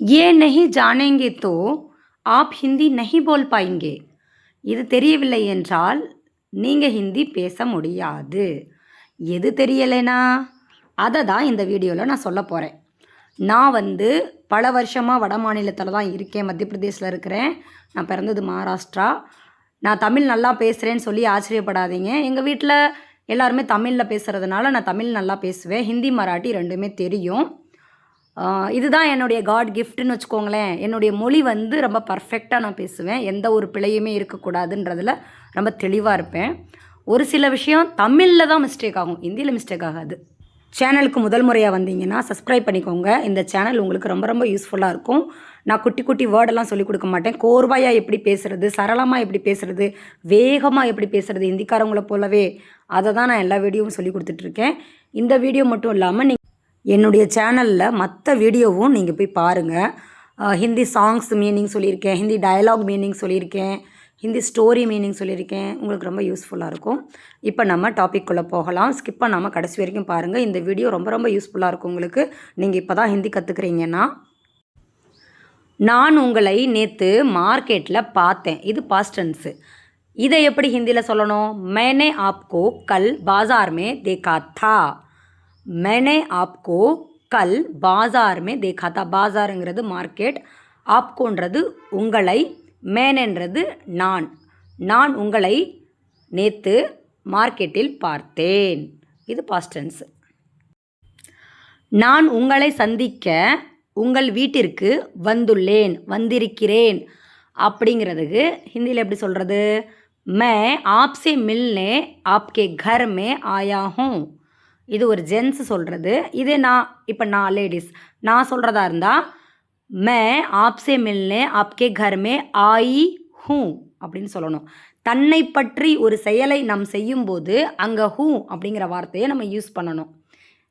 ஏ நெஹி ஜானேங்கே தோ ஆப் ஹிந்தி நஹி போல் பாயிங்கே. இது தெரியவில்லை என்றால் நீங்கள் ஹிந்தி பேச முடியாது. எது தெரியலைனா? அதை தான் இந்த வீடியோவில் நான் சொல்ல போகிறேன் நான் வந்து பல வருஷமாக வட மாநிலத்தில் தான் இருக்கேன் மத்திய பிரதேசில் இருக்கிறேன். நான் பிறந்தது மகாராஷ்டிரா. நான் தமிழ் நல்லா பேசுகிறேன்னு சொல்லி ஆச்சரியப்படாதீங்க. எங்கள் வீட்டில் எல்லாருமே தமிழில் பேசுகிறதுனால நான் தமிழ் நல்லா பேசுவேன். ஹிந்தி மராட்டி ரெண்டுமே தெரியும். இதுதான் என்னுடைய காட் கிஃப்ட்னு வச்சுக்கோங்களேன். என்னுடைய மொழி வந்து ரொம்ப பர்ஃபெக்டாக நான் பேசுவேன். எந்த ஒரு பிழையுமே இருக்கக்கூடாதுன்றதில் ரொம்ப தெளிவாக இருப்பேன். ஒரு சில விஷயம் தமிழில் தான் மிஸ்டேக் ஆகும். ஹிந்தியில் மிஸ்டேக் ஆகாது. சேனலுக்கு முதல் முறையாக வந்தீங்கன்னா சப்ஸ்கிரைப் பண்ணிக்கோங்க. இந்த சேனல் உங்களுக்கு ரொம்ப ரொம்ப யூஸ்ஃபுல்லாக இருக்கும். நான் குட்டி குட்டி வேர்டெல்லாம் சொல்லிக் கொடுக்க மாட்டேன். கோர்வாயாக எப்படி பேசுகிறது சரளமாக எப்படி பேசுகிறது வேகமாக எப்படி பேசுகிறது ஹிந்திக்காரவங்கள போலவே. அதை தான் நான் எல்லா வீடியோவும் சொல்லி கொடுத்துட்ருக்கேன் இந்த வீடியோ மட்டும் இல்லாமல் நீ என்னுடைய சேனலில் மற்ற வீடியோவும் நீங்கள் போய் பாருங்கள் ஹிந்தி சாங்ஸ் மீனிங் சொல்லியிருக்கேன் ஹிந்தி டயலாக் மீனிங் சொல்லியிருக்கேன் ஹிந்தி ஸ்டோரி மீனிங் சொல்லியிருக்கேன். உங்களுக்கு ரொம்ப யூஸ்ஃபுல்லாக இருக்கும். இப்போ நம்ம டாப்பிக்குள்ளே போகலாம். ஸ்கிப் பண்ணாமல் கடைசி வரைக்கும் பாருங்கள் இந்த வீடியோ ரொம்ப ரொம்ப யூஸ்ஃபுல்லாக இருக்கும் உங்களுக்கு. நீங்கள் இப்போ தான் ஹிந்தி கற்றுக்குறீங்கன்னா நான் உங்களை நேற்று மார்க்கெட்டில் பார்த்தேன். இது பாஸ்டன்ஸு இதை எப்படி ஹிந்தியில் சொல்லணும்? மேனே ஆப்கோ கல் பாசார் மே தேக்கா मैंने आपको கல் பாசார் மே தேக்கா தா பாசாருங்கிறது மார்க்கெட் ஆப்கோன்றது உங்களை மேனென்றது நான் நான் உங்களை நேற்று மார்க்கெட்டில் பார்த்தேன் இது பாஸ்டன்ஸ் நான் உங்களை சந்திக்க உங்கள் வீட்டிற்கு வந்துள்ளேன் வந்திருக்கிறேன் அப்படிங்கிறதுக்கு ஹிந்தியில் எப்படி சொல்கிறது மே ஆப்சே மில்னே ஆப்கே घर में आया हूँ இது ஒரு ஜென்ஸ் சொல்கிறது இதே நான் இப்போ நான் லேடிஸ் நான் சொல்கிறதா இருந்தால் மே ஆப்சே மில்னே ஆப்கே கர்மே ஆயி ஹூ அப்படின்னு சொல்லணும். தன்னை பற்றி ஒரு செயலை நாம் செய்யும்போது அங்கே ஹூ அப்படிங்கிற வார்த்தையை நம்ம யூஸ் பண்ணணும்.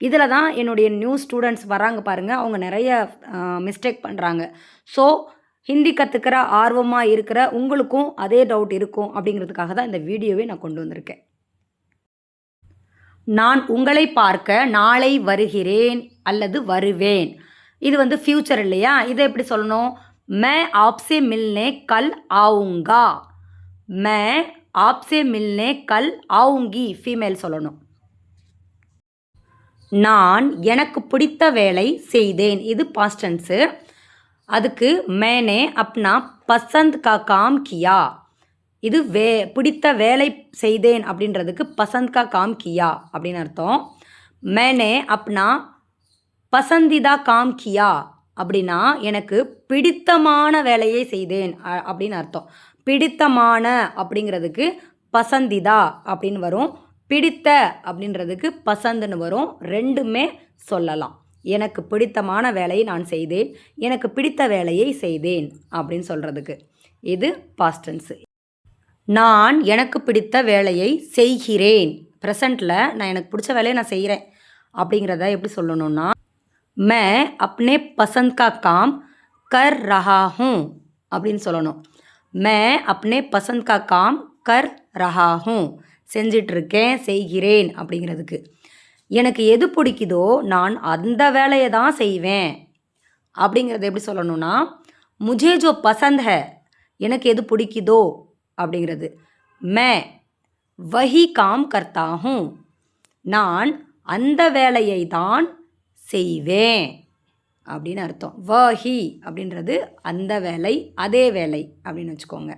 இதில் தான் என்னுடைய நியூ ஸ்டூடெண்ட்ஸ் வராங்க பாருங்கள் அவங்க நிறைய மிஸ்டேக் பண்ணுறாங்க ஸோ ஹிந்தி கற்றுக்கிற ஆர்வமாக இருக்கிற உங்களுக்கும் அதே டவுட் இருக்கும் அப்படிங்கிறதுக்காக தான் இந்த வீடியோவை நான் கொண்டு வந்திருக்கேன். நான் உங்களை பார்க்க நாளை வருகிறேன் அல்லது வருவேன். இது வந்து ஃப்யூச்சர் இல்லையா? இதை எப்படி சொல்லணும்? மே ஆப்சே மில்னே கல் ஆவுங்கா. மே ஆப்சே மில்னே கல் ஆவுங்கி ஃபீமேல் சொல்லணும். நான் எனக்கு பிடித்த வேலை செய்தேன். இது பாஸ்டன்ஸு அதுக்கு மேனே அப்னா பசந்த் கா காம் கியா. இது வே பிடித்த வேலை செய்தேன் அப்படின்றதுக்கு பசந்த் கா காம் கியா அப்படின்னு அர்த்தம். மேனே அப்னா பசந்திதா காம் கியா அப்படின்னா எனக்கு பிடித்தமான வேலையை செய்தேன் அ- அப்படின்னு அர்த்தம். பிடித்தமான அப்படிங்கிறதுக்கு பசந்திதா அப்படின்னு வரும். பிடித்த அப்படின்றதுக்கு பசந்துன்னு வரும். ரெண்டுமே சொல்லலாம். எனக்கு பிடித்தமான வேலையை நான் செய்தேன் எனக்கு பிடித்த வேலையை செய்தேன் அப்படின்னு சொல்கிறதுக்கு இது பாஸ்டன்ஸு நான் எனக்கு பிடித்த வேலையை செய்கிறேன். ப்ரெசண்ட்டில் நான் எனக்கு பிடிச்ச வேலையை நான் செய்கிறேன். அப்படிங்கிறத எப்படி சொல்லணும்னா மே அப்னே பசந்த் கா காம் கர் ரஹா ஹூ அப்படின்னு சொல்லணும். மே அப்னே பசந்த் கா காம் கர் ரஹா ஹூ செஞ்சிட்ருக்கேன் செய்கிறேன் அப்படிங்கிறதுக்கு. எனக்கு எது பிடிக்குதோ நான் அந்த வேலையை தான் செய்வேன். அப்படிங்கிறத எப்படி சொல்லணும்னா முஜே ஜோ பசந்த் ஹே எனக்கு எது பிடிக்குதோ அப்படிங்கிறது. மே வஹி காம் கர்த்தாகும். நான் அந்த வேலையை தான் செய்வேன் அப்படின்னு அர்த்தம். வஹி அப்படின்றது அந்த வேலை அதே வேலை அப்படின்னு வச்சுக்கோங்க.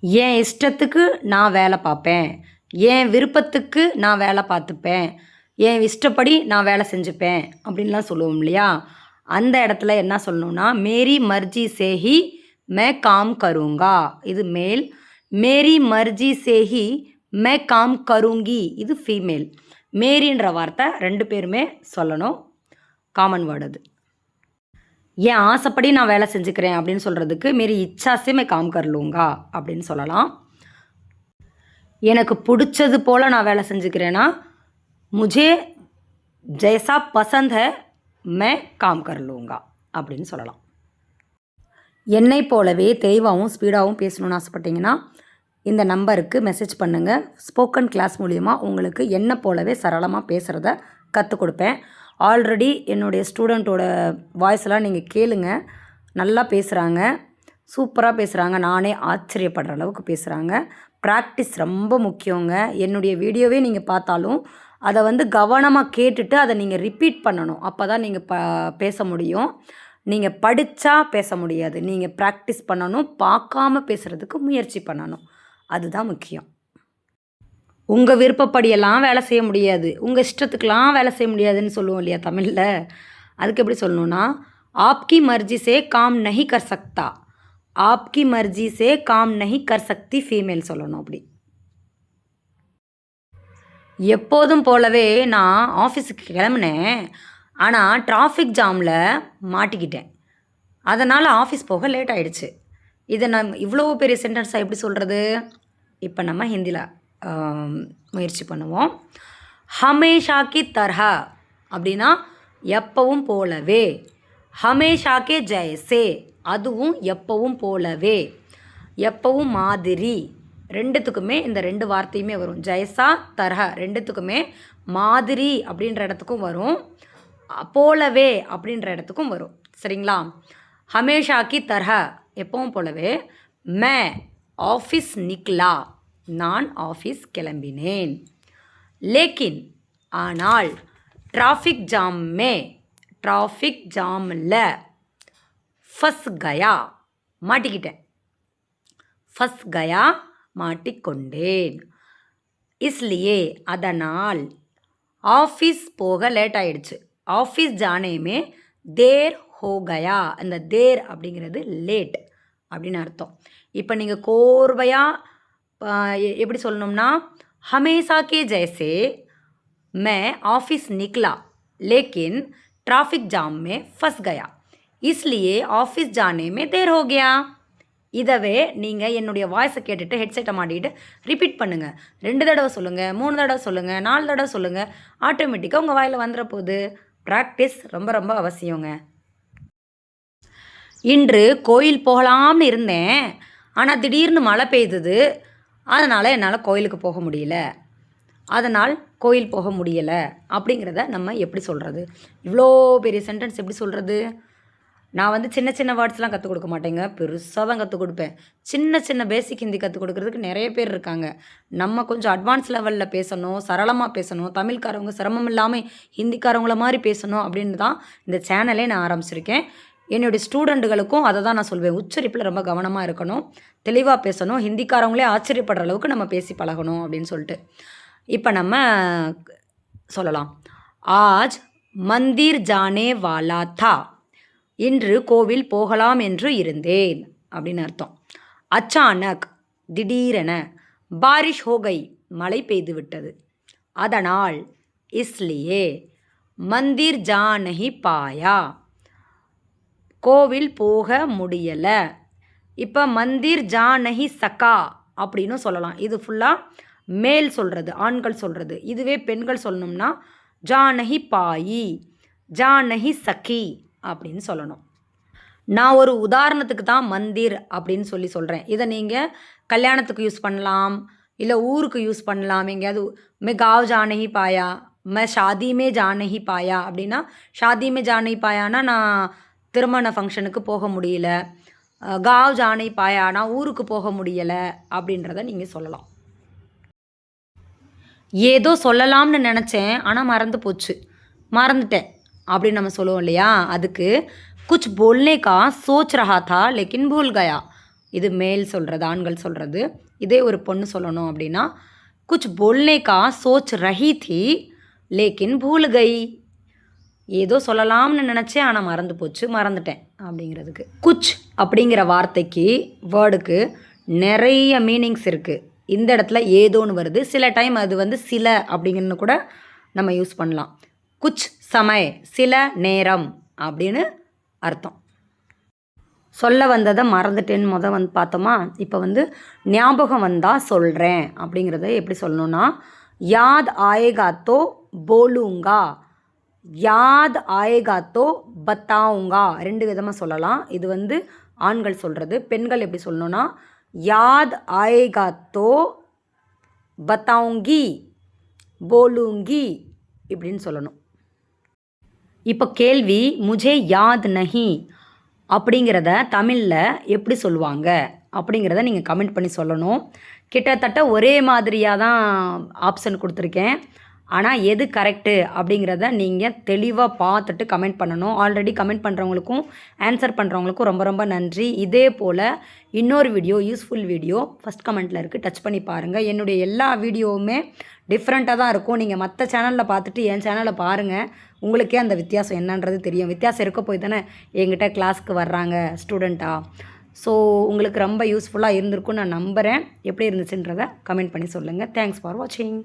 என் இஷ்டத்துக்கு நான் வேலை பார்ப்பேன். என் விருப்பத்துக்கு நான் வேலை பார்த்துப்பேன். என் இஷ்டப்படி நான் வேலை செஞ்சுப்பேன் அப்படின்லாம் சொல்லுவோம் இல்லையா? அந்த இடத்துல என்ன சொல்லணும்னா மேரி மர்ஜி சேஹி மே காம் கருங்கா இது மேல் மேரி மர்ஜி சேஹி மே காம் கருங்கி இது ஃபீமேல் மேரின்ற வார்த்தை ரெண்டு பேருமே சொல்லணும். காமன் வேர்டு அது. ஏன் ஆசைப்படி நான் வேலை செஞ்சுக்கிறேன் அப்படின்னு சொல்கிறதுக்கு மேரி இச்சாசே மே காம் கருலுங்கா அப்படின்னு சொல்லலாம். எனக்கு பிடிச்சது போல் நான் வேலை செஞ்சுக்கிறேன்னா முஜே ஜெய்சா பசந்த் மே காம் கருலுங்கா அப்படின்னு சொல்லலாம். என்னை போலவே தெளிவாகவும் ஸ்பீடாகவும் பேசணும்னு ஆசைப்பட்டீங்கன்னா இந்த நம்பருக்கு மெசேஜ் பண்ணுங்கள் ஸ்போக்கன் கிளாஸ் மூலிமா உங்களுக்கு என்னை போலவே சரளமாக பேசுகிறத கற்றுக் கொடுப்பேன். ஆல்ரெடி என்னுடைய ஸ்டூடெண்ட்டோட வாய்ஸ்லாம் நீங்கள் கேளுங்க. நல்லா பேசுகிறாங்க சூப்பராக பேசுகிறாங்க நானே ஆச்சரியப்படுற அளவுக்கு பேசுகிறாங்க ப்ராக்டிஸ் ரொம்ப முக்கியங்க. என்னுடைய வீடியோவே நீங்கள் பார்த்தாலும் அதை வந்து கவனமாக கேட்டுட்டு அதை நீங்கள் ரிப்பீட் பண்ணணும். அப்போ தான் நீங்கள் ப பேச முடியும். நீங்கள் படித்தா பேச முடியாது. நீங்கள் ப்ராக்டிஸ் பண்ணணும் பார்க்காம பேசுகிறதுக்கு முயற்சி பண்ணணும். அதுதான் முக்கியம். உங்கள் விருப்பப்படியெல்லாம் வேலை செய்ய முடியாது. உங்கள் இஷ்டத்துக்கெலாம் வேலை செய்ய முடியாதுன்னு சொல்லுவோம் இல்லையா தமிழில்? அதுக்கு எப்படி சொல்லணும்னா ஆப்கி மர்ஜி சே காம் நஹி கர் சக்தா. ஆப்கி மர்ஜி சே காம் நஹி கர் சக்தி ஃபீமேல் சொல்லணும் அப்படி. எப்போதும் போலவே நான் ஆஃபீஸுக்கு கிளம்புனேன். ஆனால் டிராஃபிக் ஜாமில் மாட்டிக்கிட்டேன். அதனால் ஆஃபீஸ் போக லேட் ஆகிடுச்சு இதை நான் இவ்வளோ பெரிய சென்டென்ஸாக எப்படி சொல்கிறது இப்போ நம்ம ஹிந்தியில் முயற்சி பண்ணுவோம். ஹமேஷாக்கி தர்ஹா அப்படின்னா எப்பவும் போலவே. ஹமேஷாக்கே ஜெயசே அதுவும் எப்பவும் போலவே. எப்பவும் மாதிரி. ரெண்டுத்துக்குமே இந்த ரெண்டு வார்த்தையுமே வரும். ஜெயசா தர்ஹா ரெண்டுத்துக்குமே மாதிரி அப்படின்ற இடத்துக்கும் வரும். போலவே அப்படின்ற இடத்துக்கும் வரும். சரிங்களா? ஹமேஷாக்கி தர்ஹ. எப்பவும் போலவே மே ஆஃபீஸ் நிக்லா. நான் ஆஃபீஸ் கிளம்பினேன். லேக்கின் ஆனால் டிராஃபிக் ஜாம் மே டிராஃபிக் ஜாமில் ஃபஸ் கயா மாட்டிக்கிட்டேன். ஃபஸ் கயா மாட்டிக்கொண்டேன். இஸ்லியே அதனால் ஆஃபீஸ் போக லேட் ஆயிடுச்சு ஆஃபீஸ் ஜானேமே தேர் ஹோ கயா அந்த தேர் அப்படிங்கிறது லேட் அப்படின்னு அர்த்தம் இப்போ நீங்கள் கோர்வையாக எப்படி சொல்லணும்னா हमेशा के जैसे मैं ऑफिस निकला लेकिन ट्रैफिक जाम में फंस गया इसलिए ऑफिस जाने में देर हो गया இதவே நீங்கள் என்னுடைய வாய்ஸை கேட்டுட்டு ஹெட்செட்டை மாட்டிட்டு ரிப்பீட் பண்ணுங்கள் ரெண்டு தடவை சொல்லுங்கள் மூணு தடவை சொல்லுங்கள் நாலு தடவை சொல்லுங்கள் ஆட்டோமேட்டிக்காக உங்கள் வாயில் வந்துட போகுது ப்ராக்டிஸ் ரொம்ப ரொம்ப அவசியங்க. இன்று கோயில் போகலாம்னு இருந்தேன். ஆனால் திடீர்னு மழை பெய்தது. அதனால் என்னால் கோயிலுக்கு போக முடியல. அதனால் கோயில் போக முடியலை. அப்படிங்கிறத நம்ம எப்படி சொல்கிறது இவ்வளோ பெரிய சென்டென்ஸ் எப்படி சொல்கிறது நான் வந்து சின்ன சின்ன வேர்ட்ஸ்லாம் கற்றுக் கொடுக்க மாட்டேங்க. பெருசாக தான் கற்றுக் கொடுப்பேன். சின்ன சின்ன பேசிக் ஹிந்தி கற்றுக் கொடுக்குறதுக்கு நிறைய பேர் இருக்காங்க. நம்ம கொஞ்சம் அட்வான்ஸ் லெவலில் பேசணும் சரளமாக பேசணும் தமிழ்காரவங்க சிரமம் இல்லாமல் ஹிந்திக்காரவங்கள மாதிரி பேசணும் அப்படின்னு தான் இந்த சேனலே நான் ஆரம்பிச்சிருக்கேன். என்னுடைய ஸ்டூடெண்ட்டுகளுக்கும் அதை தான் நான் சொல்வேன். உச்சரிப்பில் ரொம்ப கவனமாக இருக்கணும். தெளிவாக பேசணும். ஹிந்திக்காரவங்களே ஆச்சரியப்படுற அளவுக்கு நம்ம பேசி பழகணும் அப்படின்னு சொல்லிட்டு. இப்போ நம்ம சொல்லலாம். ஆஜ் மந்திர் ஜானே வாலா தா இன்று கோவில் போகலாம் என்று இருந்தேன் அப்படின்னு அர்த்தம். அச்சானக் திடீரென பாரிஷ் ஹோகை மழை பெய்து விட்டது. அதனால் இஸ்லியே மந்திர் ஜானகி பாயா கோவில் போக முடியலை. இப்போ மந்திர் ஜானகி சக்கா அப்படின்னு சொல்லலாம். இது ஃபுல்லாக மேல் சொல்கிறது ஆண்கள் சொல்கிறது இதுவே பெண்கள் சொல்லணும்னா ஜானகி பாயி ஜானகி சக்கி அப்படின்னு சொல்லணும். நான் ஒரு உதாரணத்துக்கு தான் மந்திர் அப்படின்னு சொல்லி சொல்கிறேன் இதை நீங்கள் கல்யாணத்துக்கு யூஸ் பண்ணலாம் இல்லை ஊருக்கு யூஸ் பண்ணலாம். எங்கேயாவது மே காவ் ஜானகி பாயா மே ஷாதிமே ஜானகி பாயா அப்படின்னா ஷாதிமே ஜானகி பாயானா நான் திருமண ஃபங்க்ஷனுக்கு போக முடியல. காவ் ஜானை பாயானா ஊருக்கு போக முடியலை அப்படின்றத நீங்கள் சொல்லலாம். ஏதோ சொல்லலாம்னு நினச்சேன் ஆனால் மறந்து போச்சு. மறந்துட்டேன். அப்படின்னு நம்ம சொல்லுவோம் இல்லையா? அதுக்கு குச் போல்னே கா சோச் ரஹா தா லேக்கின் பூல் கயா இது மேல் சொல்கிறது ஆண்கள் சொல்கிறது இதே ஒரு பொண்ணு சொல்லணும் அப்படின்னா குச் போல்னே கா சோச் ரஹி தி லேக்கின் பூல் கை ஏதோ சொல்லலாம்னு நினச்சேன் ஆனால் மறந்து போச்சு மறந்துட்டேன் அப்படிங்கிறதுக்கு. குச் அப்படிங்கிற வார்த்தைக்கு வேர்டுக்கு நிறைய மீனிங்ஸ் இருக்குது இந்த இடத்துல ஏதோன்னு வருது. சில டைம் அது வந்து சில அப்படிங்கன்னு கூட நம்ம யூஸ் பண்ணலாம். குச் சமய சில நேரம் அப்படின்னு அர்த்தம். சொல்ல வந்ததை மறந்துட்டேன்னு முத வந்து பார்த்தோமா? இப்போ வந்து ஞாபகம் வந்தால் சொல்கிறேன் அப்படிங்கிறத எப்படி சொல்லணும்னா யாத் ஆயேகாத்தோ போலுங்கா யாத் ஆயேகாத்தோ பத்தாவுங்கா ரெண்டு விதமாக சொல்லலாம். இது வந்து ஆண்கள் சொல்கிறது பெண்கள் எப்படி சொல்லணும்னா யாத் ஆயேகாத்தோ பத்தாவுங்கி போலுங்கி இப்படின்னு சொல்லணும். இப்போ கேள்வி முஜே யாத் நஹி? அப்படிங்கிறத தமிழில் எப்படி சொல்லுவாங்க? அப்படிங்கிறத நீங்கள் கமெண்ட் பண்ணி சொல்லணும். கிட்டத்தட்ட ஒரே மாதிரியாக தான் ஆப்ஷன் கொடுத்துருக்கேன். ஆனால் எது கரெக்டு அப்படிங்கிறத நீங்கள் தெளிவாக பார்த்துட்டு கமெண்ட் பண்ணணும். ஆல்ரெடி கமெண்ட் பண்ணுறவங்களுக்கும் ஆன்சர் பண்ணுறவங்களுக்கும் ரொம்ப ரொம்ப நன்றி. இதே போல் இன்னொரு வீடியோ யூஸ்ஃபுல் வீடியோ ஃபஸ்ட் கமெண்ட்டில் இருக்குது டச் பண்ணி பாருங்கள் என்னுடைய எல்லா வீடியோவுமே டிஃப்ரெண்ட்டாக தான் இருக்கும். நீங்கள் மற்ற சேனலில் பார்த்துட்டு என் சேனலை பாருங்கள் உங்களுக்கே அந்த வித்தியாசம் என்னன்றது தெரியும். வித்தியாசம் இருக்க போய் தானே எங்கிட்ட கிளாஸ்க்கு வர்றாங்க ஸ்டூடெண்ட்டாக ஸோ உங்களுக்கு ரொம்ப யூஸ்ஃபுல்லாக இருந்திருக்கும்னு நான் நம்புகிறேன் எப்படி இருந்துச்சுன்றதை கமெண்ட் பண்ணி சொல்லுங்கள் தேங்க்ஸ் ஃபார் வாட்சிங்